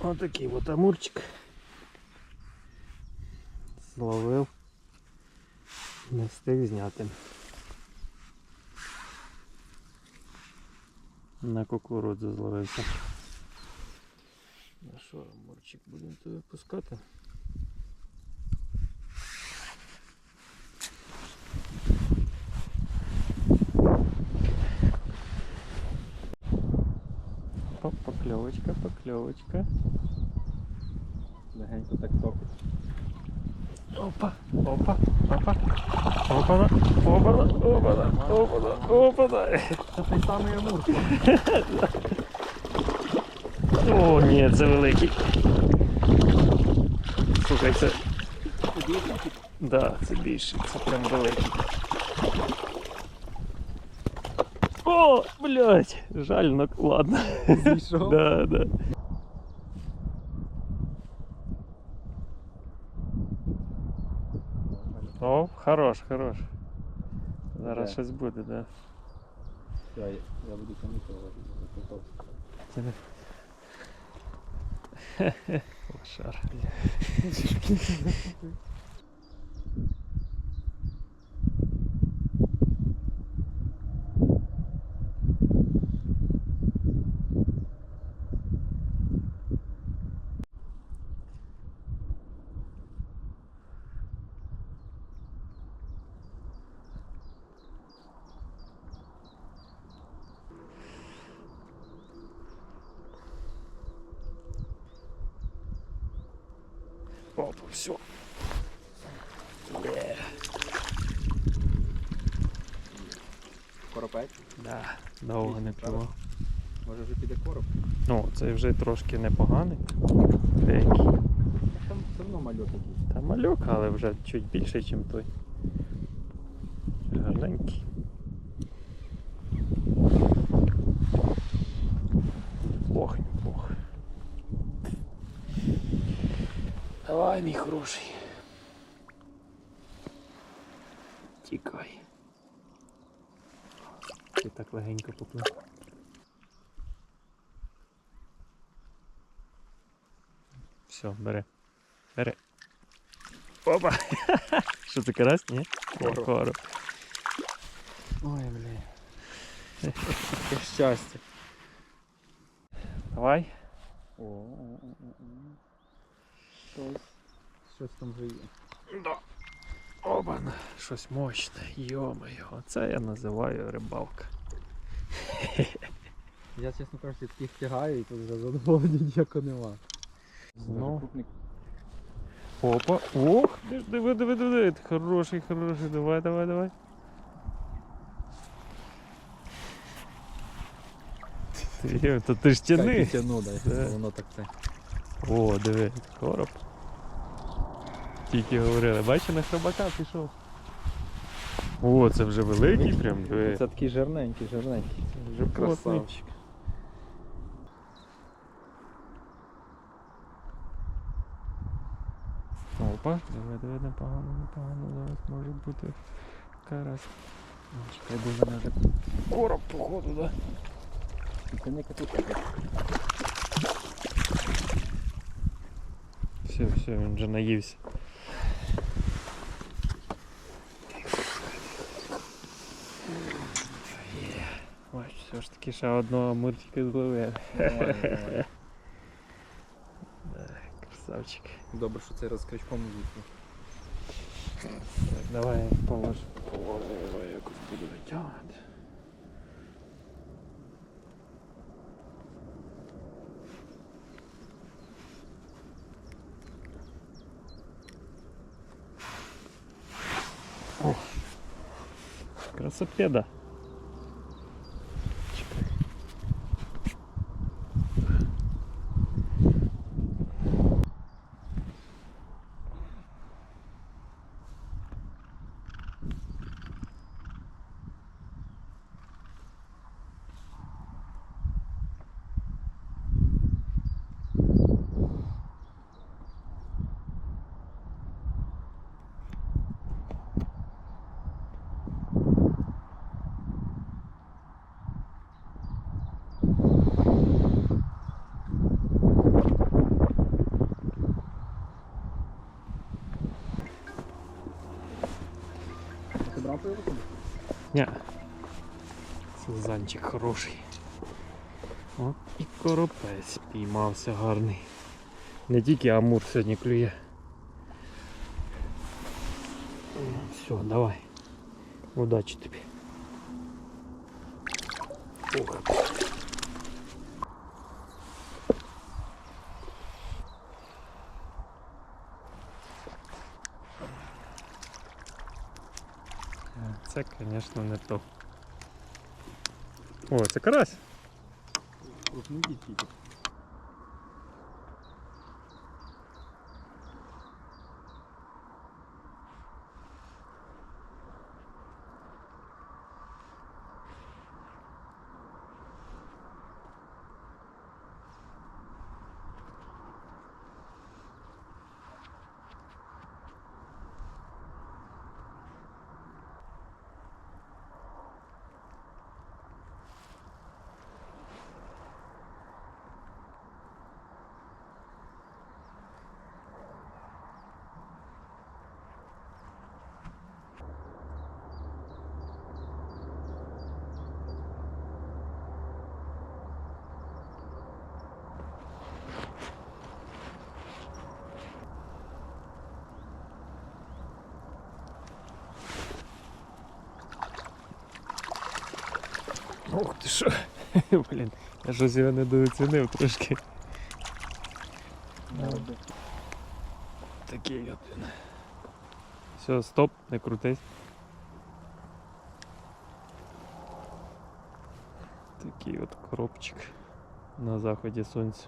Отакий от амурчик. Зловив. Не встиг зняти. На кукурудзу зловився. Ну що, амурчик, будемо тебе пускати? Оп, покльовочка, покльовочка. Легенько так топить. Опа, опа, опа, опана, опана, опана, опана, опана. Це той самий амур. О, ні, це великий. Слухай, це. Да, це більший, це прям великий. О, блядь, жаль, ну ладно. Зійшов. Да, да. О, хорош, хорош. Зараз Де? щось буде, да. Я, я буду каміка ловити. Це не- Лошар. Опа, все. Коропець. Да, довго не пливав. Може вже піде короб. Ну, це вже трошки непоганий. Деякий. Там все одно мальок якийсь. Та малюк, але вже чуть більше, ніж той. Гарненький. Давай, мій хороший. Тікай. Ти так легенько поплив. Все, бери. Бери. Опа! Що це карась? Ні? Короб. Короб. Ой, блін. Яке щастя. Давай. О, о, о, о, о. Щось. Щось там вже є. Да. Обана. Щось мощне. Йо-моє. Оце я називаю рибалка. Я, чесно кажучи, таких тягаю і тут вже задоволення ніякого нема. Ну. Опа. Ох, диви, диви, диви, диви. Хороший, хороший. Давай, давай, давай. Ти, то ти ж тяни. тяну, дай, воно так це. О, диви, короб. Тільки говорили, бачиш, на хробака пішов. О, це вже великий прям, диви. Це такий жирненький, жирненький. вже плотний. Красавчик. Опа, диви, диви, непогано, непогано, зараз може бути карась. Чекай, мене вже короб, походу, да? Це не тут. Все, все, він вже наївся. Ой, все ж таки ще одного мурчика зловив. Нормально, нормально. Да, красавчик. Добре, що це розкричком звідси. Так, давай положи. Положи його якось буду витягувати. О, красопеда. Потрапив? Ні. Сазанчик хороший. От і коропець піймався гарний. Не тільки Амур сьогодні клює. Все, давай. Удачі тобі. Ох. Це, звісно, не то. О, це карась. Крупний тільки. Ох ти що. Блін, я щось його недооцінив трошки. Такий от він. Все, стоп, не крутись. Такий от коробчик на заході сонця.